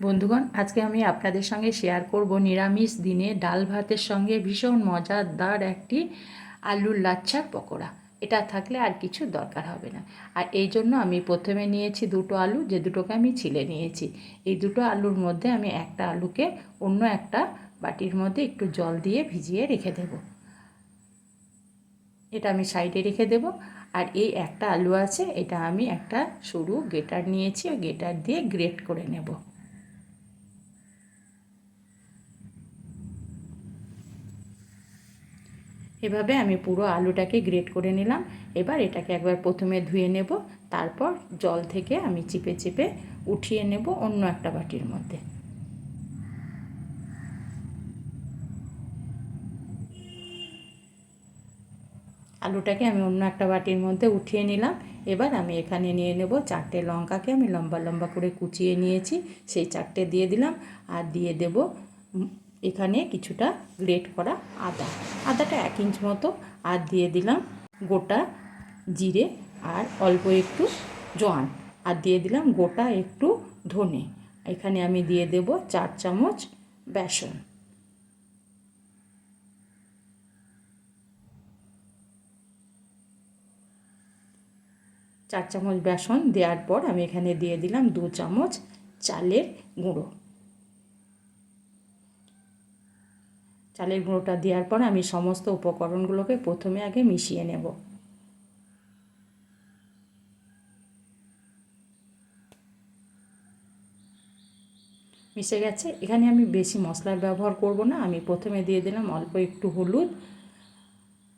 বন্ধুগণ, আজকে আমি আপনাদের সঙ্গে শেয়ার করব নিরামিষ দিনে ডাল ভাতের সঙ্গে ভীষণ মজাদার একটি আলুর লাচ্ছার পকোড়া। এটা থাকলে আর কিছু দরকার হবে না। আর এই জন্য আমি প্রথমে নিয়েছি দুটো আলু, যে দুটোকে আমি ছিলে নিয়েছি। এই দুটো আলুর মধ্যে আমি একটা আলুকে অন্য একটা বাটির মধ্যে একটু জল দিয়ে ভিজিয়ে রেখে দেব। এটা আমি সাইডে রেখে দেব। আর এই একটা আলু আছে, এটা আমি একটা সরু গেটার নিয়েছি, ওই গেটার দিয়ে গ্রেট করে নেব। এভাবে আমি পুরো আলুটাকে গ্রেট করে নিলাম। এবার এটাকে একবার প্রথমে ধুয়ে নেব, তারপর জল থেকে আমি চিপে চিপে উঠিয়ে নেব অন্য একটা বাটির মধ্যে। আলুটাকে আমি অন্য একটা বাটির মধ্যে উঠিয়ে নিলাম। এবার আমি এখানে নিয়ে নেব চারটে লঙ্কাকে, আমি লম্বা লম্বা করে কুচিয়ে নিয়েছি, সেই চারটে দিয়ে দিলাম। আর দিয়ে দেব এখানে কিছুটা গ্রেট করা আদা। আদাটা এক ইঞ্চ মতো আর দিয়ে দিলাম গোটা জিরে আর অল্প একটু জোয়ান। আর দিয়ে দিলাম গোটা একটু ধনে। এখানে আমি দিয়ে দেব চার চামচ বেসন। চার চামচ বেসন দেওয়ার পর আমি এখানে দিয়ে দিলাম দু চামচ চালের গুঁড়ো। চালের গুঁড়োটা দেওয়ার পর আমি সমস্ত উপকরণগুলোকে প্রথমে আগে মিশিয়ে নেব। মিশে গেছে। এখানে আমি বেশি মশলার ব্যবহার করব না। আমি প্রথমে দিয়ে দিলাম অল্প একটু হলুদ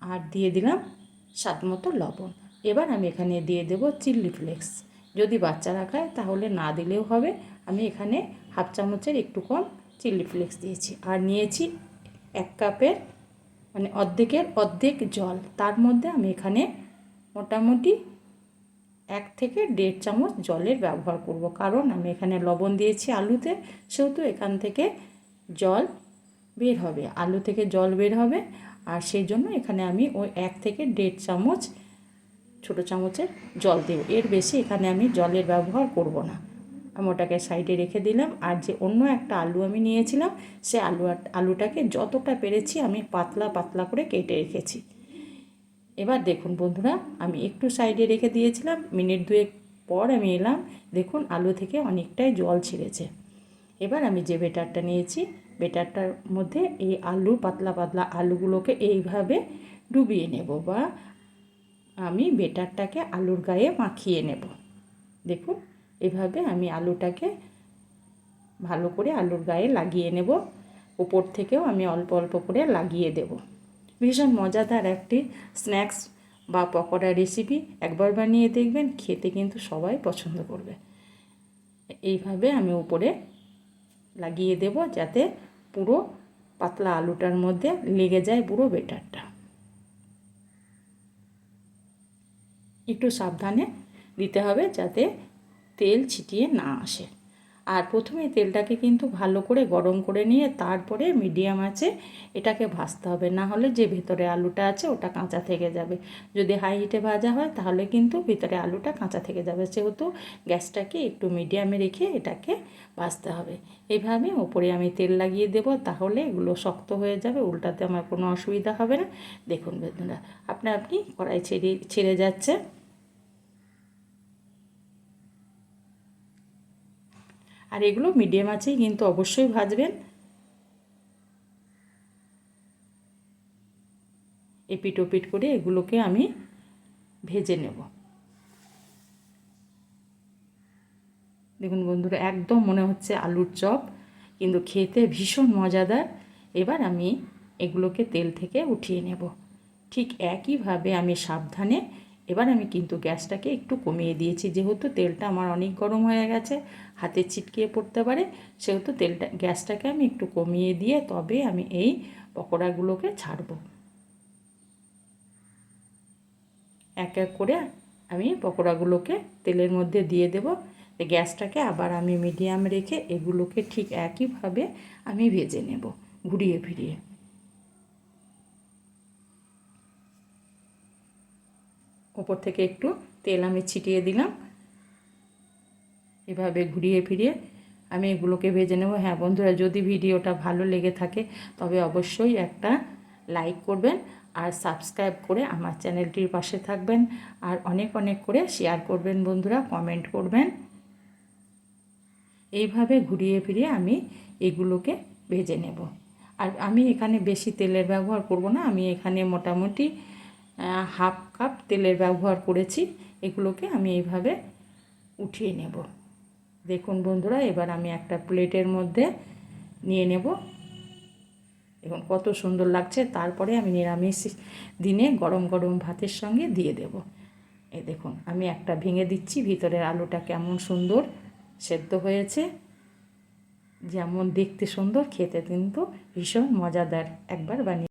আর দিয়ে দিলাম স্বাদ মতো লবণ। এবার আমি এখানে দিয়ে দেব চিল্লি ফ্লেক্স। যদি বাচ্চারা খায় তাহলে না দিলেও হবে। আমি এখানে হাফ চামচের একটু কম চিল্লি ফ্লেক্স দিয়েছি। আর নিয়েছি এক কাপের মানে অর্ধেকের অর্ধেক জল। তার মধ্যে আমি এখানে মোটামুটি এক থেকে দেড় চামচ জলের ব্যবহার করব। কারণ আমি এখানে লবণ দিয়েছি আলুতে, সেহেতু এখান থেকে জল বের হবে, আলু থেকে জল বের হবে। আর সেই জন্য এখানে আমি ওই এক থেকে দেড় চামচ, ছোটো চামচের জল দেব। এর বেশি এখানে আমি জলের ব্যবহার করব না। আমি ওটাকে সাইডে রেখে দিলাম। আর যে অন্য একটা আলু আমি নিয়েছিলাম, সে আলু আলুটাকে যতটা পেরেছি আমি পাতলা পাতলা করে কেটে রেখেছি। এবার দেখুন বন্ধুরা, আমি একটু সাইডে রেখে দিয়েছিলাম। মিনিট দুয়েক পর আমি এলাম। দেখুন আলু থেকে অনেকটাই জল ছেড়েছে। এবার আমি যে বেটারটা নিয়েছি, বেটারটার মধ্যে এই আলু, পাতলা পাতলা আলুগুলোকে এইভাবে ডুবিয়ে নেব বা আমি বেটারটাকে আলুর গায়ে মাখিয়ে নেব। দেখুন। এভাবে আমি আলুটাকে ভালো করে আলুর গায়ে লাগিয়ে নেব। উপর থেকেও আমি অল্প অল্প করে লাগিয়ে দেব। ভীষণ মজাদার একটি স্ন্যাক্স বা পকোড়া রেসিপি একবার বানিয়ে দেখবেন, খেতে কিন্তু সবাই পছন্দ করবে। এইভাবে আমি উপরে লাগিয়ে দেব যাতে পুরো পাতলা আলুটার মধ্যে লেগে যায় পুরো বেটারটা একটু সাবধানে দিতে হবে যাতে তেল ছিটিয়ে না আসে। আর প্রথমে তেলটাকে কিন্তু ভালো করে গরম করে নিয়ে তারপরে মিডিয়াম আছে এটাকে ভাজতে হবে। না হলে যে ভেতরে আলুটা আছে ওটা কাঁচা থেকে যাবে। যদি হাই হিটে ভাজা হয় তাহলে কিন্তু ভিতরে আলুটা কাঁচা থেকে যাবে। সেহেতু গ্যাসটাকে একটু মিডিয়ামে রেখে এটাকে ভাজতে হবে। এইভাবে ওপরে আমি তেল লাগিয়ে দেব তাহলে এগুলো শক্ত হয়ে যাবে, উল্টাতে আমার কোনো অসুবিধা হবে না। দেখুন বেদনা আপনি আপনি কড়াই ছেড়ে ছেড়ে যাচ্ছে। আর এগুলো মিডিয়াম আছেই, কিন্তু অবশ্যই ভাজবেন। এপিট ওপিট করে এগুলোকে আমি ভেজে নেব। দেখুন বন্ধুরা, একদম মনে হচ্ছে আলুর চপ, কিন্তু খেতে ভীষণ মজাদার। এবার আমি এগুলোকে তেল থেকে উঠিয়ে নেব। ঠিক একইভাবে আমি সাবধানে এবার আমি কিন্তু গ্যাসটাকে একটু কমিয়ে দিয়েছি। যেহেতু তেলটা আমার অনেক গরম হয়ে গেছে, হাতে ছিটকিয়ে পড়তে পারে, সেহেতু তেলটা, গ্যাসটাকে আমি একটু কমিয়ে দিয়ে তবে আমি এই পকোড়াগুলোকে ছাড়বো। এক এক করে আমি পকোড়াগুলোকে তেলের মধ্যে দিয়ে দেব। গ্যাসটাকে আবার আমি মিডিয়াম রেখে এগুলোকে ঠিক একইভাবে আমি ভেজে নেব, ঘুরিয়ে ফিরিয়ে। ওপর থেকে একটু তেল আমি ছিটিয়ে দিলাম। এভাবে ঘুরিয়ে ফিরিয়ে আমি এগুলোকে ভেজে নেব। হ্যাঁ বন্ধুরা, যদি ভিডিওটা ভালো লেগে থাকে, তবে অবশ্যই একটা লাইক করবেন আর সাবস্ক্রাইব করে আমার চ্যানেলটির পাশে থাকবেন আর অনেক অনেক করে শেয়ার করবেন বন্ধুরা, কমেন্ট করবেন। এইভাবে ঘুরিয়ে ফিরিয়ে আমি এগুলোকে ভেজে নেব। আর আমি এখানে বেশি তেলের ব্যবহার করব না, আমি এখানে মোটামুটি হাফ কাপ তেলের ব্যবহার করেছি। এগুলোকে আমি এইভাবে উঠিয়ে নেব। দেখুন বন্ধুরা, এবার আমি একটা প্লেটের মধ্যে নিয়ে নেব। এখন কত সুন্দর লাগছে। তারপরে আমি নিরামিষ দিনে গরম গরম ভাতের সঙ্গে দিয়ে দেব। এ দেখুন, আমি একটা ভেঙে দিচ্ছি। ভিতরের আলুটা কেমন সুন্দর সেদ্ধ হয়েছে। যেমন দেখতে সুন্দর, খেতে কিন্তু ভীষণ মজাদার। একবার বানিয়ে